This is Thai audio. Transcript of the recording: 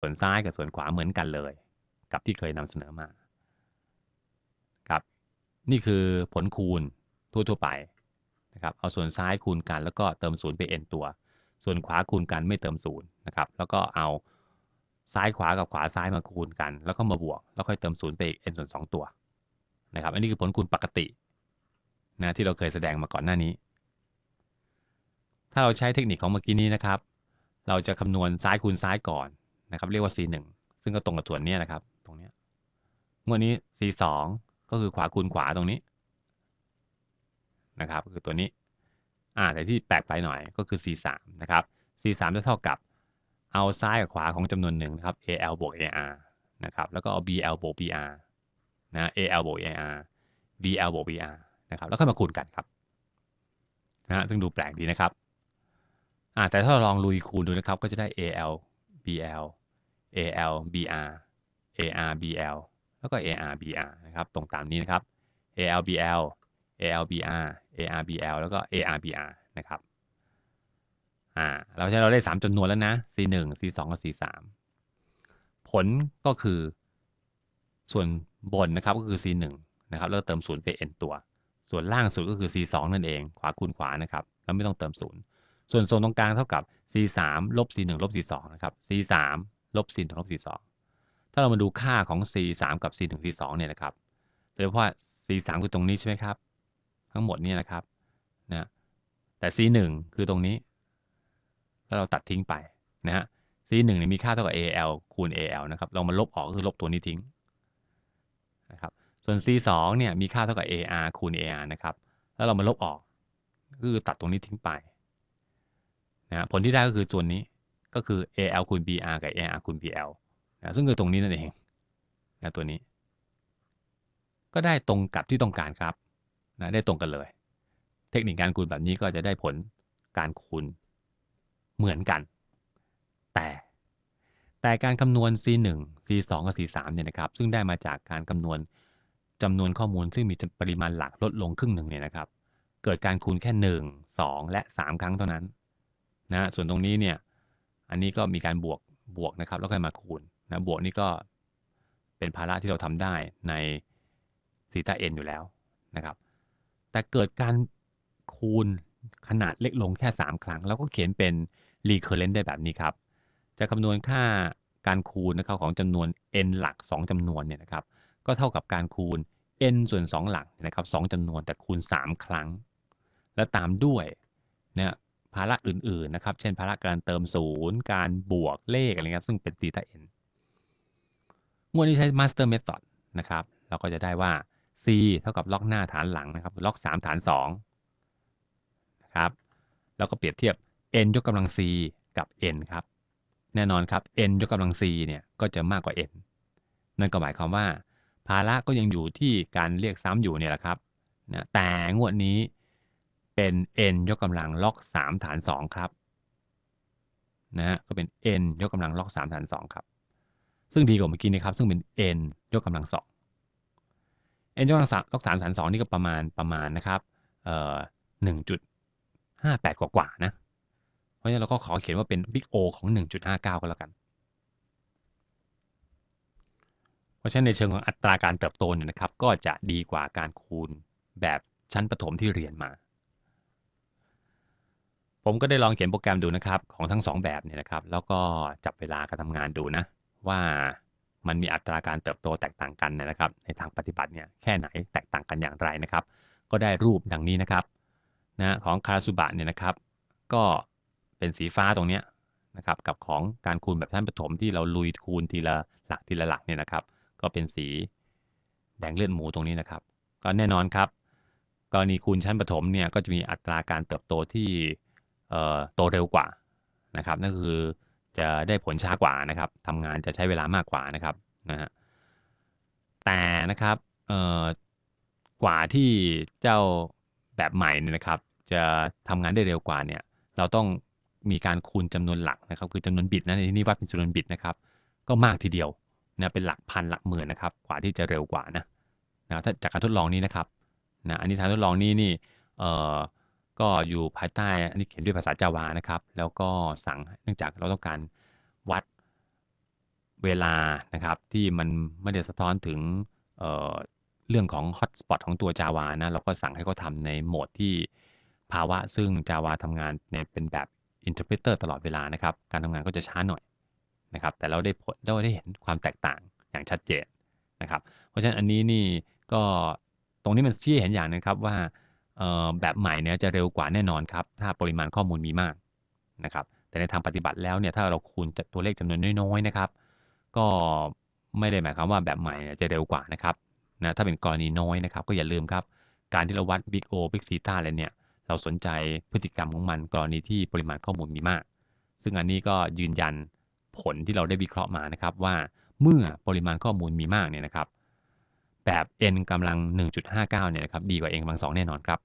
ส่วนซ้ายกับส่วนขวาเหมือนกันเลย กับที่เคยนำเสนอมาครับ นี่คือผลคูณทั่วๆไปนะครับ เอาส่วนซ้ายคูณกันแล้วก็เติมศูนย์ไป n ตัว ส่วนขวาคูณกันไม่เติมศูนย์นะครับ แล้วก็เอาซ้ายขวากับขวาซ้ายมาคูณกัน แล้วก็มาบวก แล้วค่อยเติมศูนย์ไปอีก n ส่วน2ตัวนะครับ อันนี้คือผลคูณปกตินะที่เราเคยแสดงมาก่อนหน้านี้ ถ้าเราใช้เทคนิคของเมื่อกี้นี้นะครับ เราจะคำนวณซ้ายคูณซ้ายก่อน นะครับเรียกว่า c1 ซึ่งก็ตรงกับส่วนนี้นะครับ ตรงนี้งวดนี้ c2 ก็คือขวาคูณขวาตรงนี้นะครับคือตัวนี้อ่าแต่ที่แปลกไปหน่อยก็คือ c3 นะครับ c3 จะเท่ากับเอาซ้ายกับขวาของจำนวนหนึ่งนะครับ al บวก ar นะครับแล้วก็เอา bl บวก br นะ al บวก ar bl บวก br นะครับแล้วก็มาคูณกันครับนะฮะซึ่งดูแปลกดีนะครับอ่าแต่ถ้าเราลองลุยคูณดูนะครับก็จะได้ al bl al br ar bl แล้วก็ ar br นะครับ ตรงตามนี้นะครับ al bl ALBR ARBL แล้วก็ ARBR นะครับอ่าเราใช้เราได้ 3จำนวนแล้วนะ C1 C2 กับ C3 ผลก็คือส่วนบนนะครับก็คือ C1 นะครับแล้วเติม 0 ไป n ตัว ส่วนล่างสุดก็คือ C2 นั่นเอง ขวาคูณขวานะครับ แล้วไม่ต้องเติม 0 ส่วนโซนตรงกลางเท่ากับ C3 ลบ C1 ลบ C2 นะครับ C3 ลบ C1 ลบ C2 ถ้าเรามาดูค่าของ C3 กับ C1 C2 เนี่ยนะครับโดยเฉพาะ C3 คือตรงนี้ใช่ไหมครับ ทั้งหมดเนี่ยนะครับนะแต่ C1 คือตรงนี้ แล้วเราตัดทิ้งไปนะฮะ C1 เนี่ยมีค่าเท่ากับ AL คูณ AL นะครับเรามาลบออกก็คือลบตัวนี้ทิ้งนะครับส่วน C2 เนี่ยมีค่าเท่ากับ AR คูณ AR นะครับแล้วเรามาลบออกก็คือตัดตรงนี้ทิ้งไปนะผลที่ได้ก็คือส่วนนี้ ก็คือ AL คูณ BR กับ AR คูณ BL นะซึ่งคือตรงนี้นั่นเองนะตัวนี้ ก็ได้ตรงกับที่ต้องการครับนะได้ตรงกันเลย เทคนิคการคูณแบบนี้ก็จะได้ผลการคูณเหมือนกัน แต่แต่การคำนวณ c1 c2 กับ c3 เนี่ยนะครับ ซึ่งได้มาจากการคำนวณจำนวนข้อมูลซึ่งมีปริมาณหลักลดลงครึ่งหนึ่งเนี่ยนะครับ เกิดการคูณแค่ 1 2 และ 3 ครั้งเท่านั้นนะส่วนตรงนี้เนี่ย อันนี้ก็มีการบวกบวกนะครับ แล้วก็มาคูณนะบวกนี่ก็เป็นภาระที่เราทำได้ในซีตาเอ็นอยู่แล้วนะครับ แต่เกิดการคูณขนาดเล็กลงแค่ 3 ครั้ง แล้วก็เขียนเป็น recurrent ได้แบบนี้ครับ จะคำนวณค่าการคูณนะครับของจำนวน n หลัก 2จำนวนเนี่ยนะครับ ก็เท่ากับการคูณ n ส่วน 2 หลักนะครับ2จำนวนแต่คูณ 3 ครั้ง แล้วตามด้วยเนี่ย ภาระอื่นๆนะครับ เช่นภาระการเติมศูนย์การบวกเลขอะไรครับซึ่งเป็น theta n งวดนี้ใช้ master method นะครับ เราก็จะได้ว่า c เท่ากับล็อกหน้าฐานหลังนะครับ ล็อก 3 ฐาน2นะครับแล้วก็เปรียบเทียบ n ยกกำลัง c กับ n ครับ แน่นอนครับ n ยกกำลัง c เนี่ยก็จะมากกว่า n นั่นก็หมายความว่า ภาระก็ยังอยู่ที่การเรียกซ้ำอยู่เนี่ยแหละครับนะแต่งวดนี้ เป็น n ยกกำลังล็อก 3 ฐาน 2 ครับนะฮะก็เป็น n ยกกำลังล็อก3ฐาน 2 ครับ ซึ่งดีกว่าเมื่อกี้นะครับ ซึ่งเป็น n ยกกำลัง 2 n ยกกำลังล็อก3ฐาน 2 นี่ก็ประมาณประมาณนะครับเอ่อ1.58 กว่ากว่านะ เพราะฉะนั้นเราก็ขอเขียนว่าเป็น Big O ของ 1.59 ก็แล้วกัน เพราะฉะนั้นในเชิงของอัตราการเติบโตเนี่ยนะครับ ก็จะดีกว่าการคูณแบบชั้นประถมที่เรียนมา ผมก็ได้ลองเขียนโปรแกรมดูนะครับ ของทั้ง 2 แบบเนี่ยนะครับ แล้วก็จับเวลาการทำงานดูนะ ว่ามันมีอัตราการเติบโตแตกต่างกันนะครับ ในทางปฏิบัติเนี่ยแค่ไหนแตกต่างกันอย่างไรนะครับ ก็ได้รูปดังนี้นะครับนะของคาราสุบะเนี่ยนะครับ ก็เป็นสีฟ้าตรงนี้นะครับกับของการคูณแบบชั้นปฐมที่เราลุยคูณทีละหลักทีละหลักเนี่ยนะครับ ก็เป็นสีแดงเลือดหมูตรงนี้นะครับ ก็แน่นอนครับ กรณีคูณชั้นปฐมเนี่ยก็จะมีอัตราการเติบโตที่ โตเร็วกว่านะครับนั่นคือจะได้ผลช้ากว่านะครับทำงานจะใช้เวลามากกว่านะครับนะฮะแต่นะครับกว่าที่เจ้าแบบใหม่เนี่ยนะครับ จะทำงานได้เร็วกว่าเนี่ยเราต้องมีการคูณจำนวนหลักนะครับ คือจำนวนบิตนะในที่นี้วัดเป็นจำนวนบิตนะครับ ก็มากทีเดียวนะเป็นหลักพันหลักหมื่นนะครับ กว่าที่จะเร็วกว่านะนะถ้าจากการทดลองนี้นะครับนะอันนี้ทางทดลองนี้นี่เอ่อ ก็อยู่ภายใต้อันนี้เขียนด้วยภาษาจาวานะครับ แล้วก็สั่งเนื่องจากเราต้องการวัดเวลานะครับ ที่มันไม่ได้สะท้อนถึงเเรื่องของ Hotspot ของตัว Java นะเราก็สั่งให้เขาทำในโหมดที่ภาวะซึ่ง Java ทำงานในเป็นแบบ Interpreter ตลอดเวลานะครับ การทำงานก็จะช้าหน่อยนะครับ แต่เราได้ผลเราได้เห็นความแตกต่างอย่างชัดเจนนะครับ เพราะฉะนั้นอันนี้นี่ก็ตรงนี้มันชี้เห็นอย่างนึงครับว่า แบบใหม่เนี่ยจะเร็วกว่าแน่นอนครับ ถ้าปริมาณข้อมูลมีมากนะครับ แต่ในทางปฏิบัติแล้วเนี่ยถ้าเราคูณจากตัวเลขจำนวนน้อยๆนะครับ ก็ไม่ได้หมายความว่าแบบใหม่เนี่ยจะเร็วกว่านะครับนะถ้าเป็นกรณีน้อยนะครับ ก็อย่าลืมครับ การที่เราวัด Big O Big Theta อะไรเนี่ย เราสนใจพฤติกรรมของมันกรณีที่ปริมาณข้อมูลมีมาก ซึ่งอันนี้ก็ยืนยันผลที่เราได้วิเคราะห์มานะครับ ว่าเมื่อปริมาณข้อมูลมีมากเนี่ยนะครับ แบบ n กำลัง 1.59เนี่ยนะครับดีกว่า n กำลัง2แน่นอนครับ